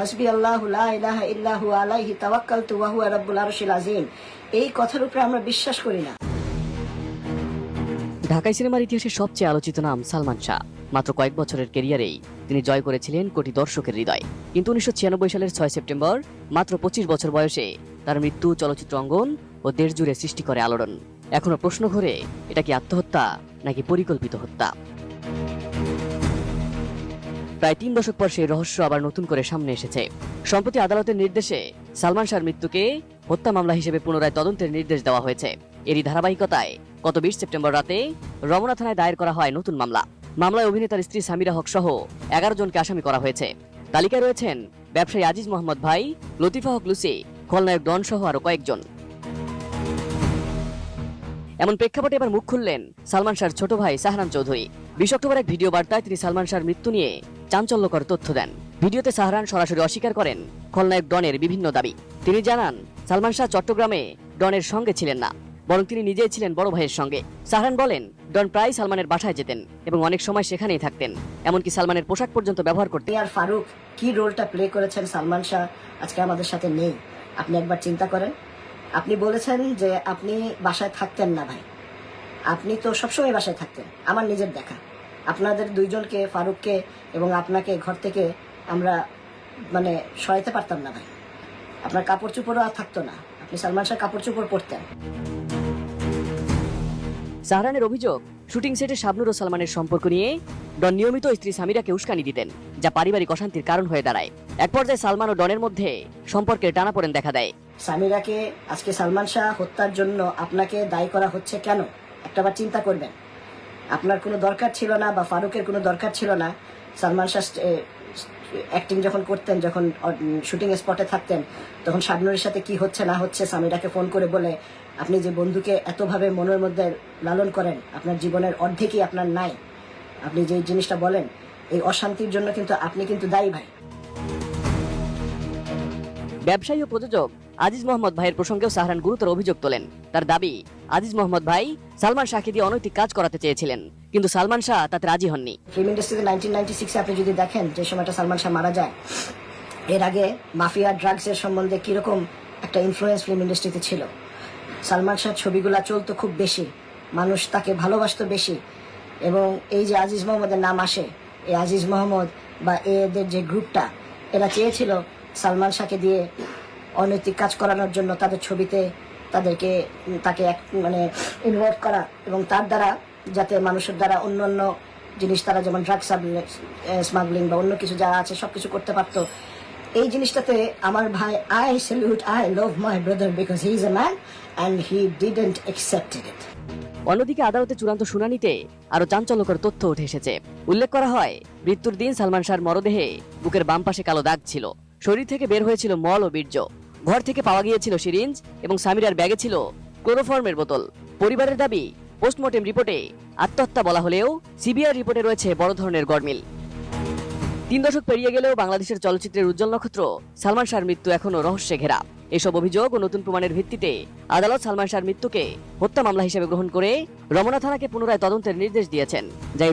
হাসবি আল্লাহ ইলাহা আলাইহি তাওয়াক্কালতু ওয়া হুয়া রাব্বুল আরশিল এই কথার উপরে আমরা বিশ্বাস করি না। ঢাকাই সিনেমার ইতিহাসে সবচেয়ে আলোচিত নাম সালমান শাহ। মাত্র কয়েক বছরের কেরিয়ারেই তিনি জয় করেছিলেন কোটি দর্শকের হৃদয়। কিন্তু উনিশশো ছিয়ানব্বই সালের ছয় সেপ্টেম্বর, মাত্র পঁচিশ বছর বয়সে তার মৃত্যু, চলচ্চিত্র অঙ্গন ও দেশ জুড়ে সৃষ্টি করে আলোড়ন। এখনও প্রশ্ন ঘুরে, এটা কি আত্মহত্যা নাকি পরিকল্পিত হত্যা? প্রায় তিন দশক পর সেই রহস্য আবার নতুন করে সামনে এসেছে। সম্প্রতি আদালতের নির্দেশে সালমান শাহর মৃত্যুকে হত্যা মামলা হিসেবে পুনরায় তদন্তের নির্দেশ দেওয়া হয়েছে। এরই ধারাবাহিকতায় গত বিশ সেপ্টেম্বর রাতে রমনা থানায় দায়ের করা হয় নতুন মামলা। মামলায় অভিনেতার স্ত্রী সামিরা হক সহ এগারো জনকে আসামি করা হয়েছে। তালিকায় রয়েছেন ব্যবসায়ী আজিজ মোহাম্মদ ভাই, লতিফা হক লুসি, খলনায়ক ডন সহ আরও কয়েকজন। এমন প্রেক্ষাপটে এবার মুখ খুললেন সালমান শাহর ছোট ভাই সাহরান চৌধুরী। বিশ অক্টোবর এক ভিডিও বার্তায় তিনি সালমান শাহর মৃত্যু নিয়ে চাঞ্চল্যকর তথ্য দেন। ভিডিওতে সাহরান সরাসরি অস্বীকার করেন খলনায়ক ডনের বিভিন্ন দাবি। তিনি জানান, সালমান শাহ চট্টগ্রামে ডনের সঙ্গে ছিলেন না, বরং তিনি নিজেই ছিলেন বড় ভাইয়ের সঙ্গে। সাহরান বলেন, ডন প্রায় সালমানের বাসায় যেতেন এবং অনেক সময় সেখানেই থাকতেন, এমনকি সালমানের পোশাক পর্যন্ত ব্যবহার করতেন। আর ফারুক, কি রোলটা প্লে করেছেন সালমান শাহ? আজকে আমাদের সাথে নেই। আপনি একবার চিন্তা করেন। আপনি বলেছেন যে আপনি বাসায় থাকতেন না ভাই। আপনি তো সবসময় বাসায় থাকতেন, আমার নিজের দেখা। আপনাদের দুইজনকে ফারুককে এবং আপনাকে ঘর থেকে আমরা মানে সরাইতে পারতাম না ভাই। আপনার কাপড় চোপড়ও আর থাকতো না। আপনি সালমান শাহ কাপড় চোপড় পরতেন। সাহরানের অভিযোগ শুটিং সেটে শাবনুর ও সালমানের সম্পর্ক নিয়ে ডন নিয়মিত স্ত্রী সামিরাকে উস্কানি দিতেন যা পারিবারিক অশান্তির কারণ হয়ে দাঁড়ায়। এক পর্যায়ে সালমান ও ডনের মধ্যে সম্পর্কের টানাপোড়েন দেখা দেয়। সামিরাকে আজকে সালমান শাহ হত্যার জন্য আপনাকে দায়ী করা হচ্ছে কেন? একটাবার চিন্তা করবেন। আপনার কোনো দরকার ছিল না বা ফারুকের কোনো দরকার ছিল না, সালমান শাহ অ্যাক্টিং যখন করতেন, যখন শুটিং স্পটে থাকতেন, তখন শাবনুরের সাথে কি হচ্ছে না হচ্ছে সামিরাকে ফোন করে বলে, আপনি যে বন্ধুকে এতভাবে মনের মধ্যে লালন করেন, আপনার জীবনের অর্ধেকই আপনার নাই। আপনি যে জিনিসটা বলেন, এই অশান্তির জন্য কিন্তু আপনি কিন্তু দায়ী ভাই। ব্যবসায়ী ও প্রযোজক আজিজ মোহাম্মদ ভাইয়ের প্রসঙ্গেও সাহরান গুরুতর অভিযোগ তোলেন। তার দাবি, আজিজ মোহাম্মদ ভাই সালমান শাহকে দিয়ে অনৈতিক কাজ করাতে চেয়েছিলেন, কিন্তু সালমান শাহ তাতে রাজি হননি। ফিল্ম ইন্ডাস্ট্রিতে নাইনটিন নাইনটি সিক্সে আপনি যদি দেখেন যে সময়টা সালমান শাহ মারা যায়, এর আগে মাফিয়া ড্রাগসের সম্বন্ধে কীরকম একটা ইনফ্লুয়েন্স ফিল্ম ইন্ডাস্ট্রিতে ছিল। সালমান শাহ ছবিগুলা চলতো খুব বেশি, মানুষ তাকে ভালোবাসতো বেশি, এবং এই যে আজিজ মোহাম্মদের নাম আসে, এই আজিজ মোহাম্মদ বা এদের যে গ্রুপটা এরা চেয়েছিল সালমান শাহকে দিয়ে অনৈতিক কাজ করানোর জন্য তাদের ছবিতে তাদেরকে, তাকে এক- মানে ইনভলভ করা এবং তার দ্বারা যাতে মানুষের দ্বারা অন্য অন্য জিনিস তারা যেমন ড্রাগ স্মাগলিং বা অন্য কিছু যারা আছে সব কিছু করতে পারতো। এই জিনিসটাতে আমার ভাই I salute I love my brother because he is a man and he didn't accepted it অন্যদিকে আদালতে চূড়ান্ত শুনানিতে আরও চাঞ্চল্যকর তথ্য উঠে এসেছে। উল্লেখ করা হয়, মৃত্যুর দিন সালমান শাহর মরদেহে বুকের বাম পাশে কালো দাগ ছিল। শরীর থেকে বের হয়েছিল মল ও বীর্য। ঘর থেকে পাওয়া গিয়েছিল সিরিঞ্জ এবং সামিরার ব্যাগে ছিল ক্লোরোফর্মের বোতল। পরিবারের দাবি, পোস্টমর্টেম রিপোর্টে আত্মহত্যা বলা হলেও সিবিআই রিপোর্টে রয়েছে বড় ধরনের গড়মিল। তিন দশক পেরিয়ে গেলেও বাংলাদেশের চলচ্চিত্রের উজ্জ্বল নক্ষত্র সালমান শাহর মৃত্যু এখনও রহস্যে ঘেরা। এসব অভিযোগ ও নতুন প্রমাণের ভিত্তিতে আদালত সালমান শাহর মৃত্যুকে হত্যা মামলা হিসেবে গ্রহণ করে রমনা থানাকে পুনরায় তদন্তের নির্দেশ দিয়েছেন, যাই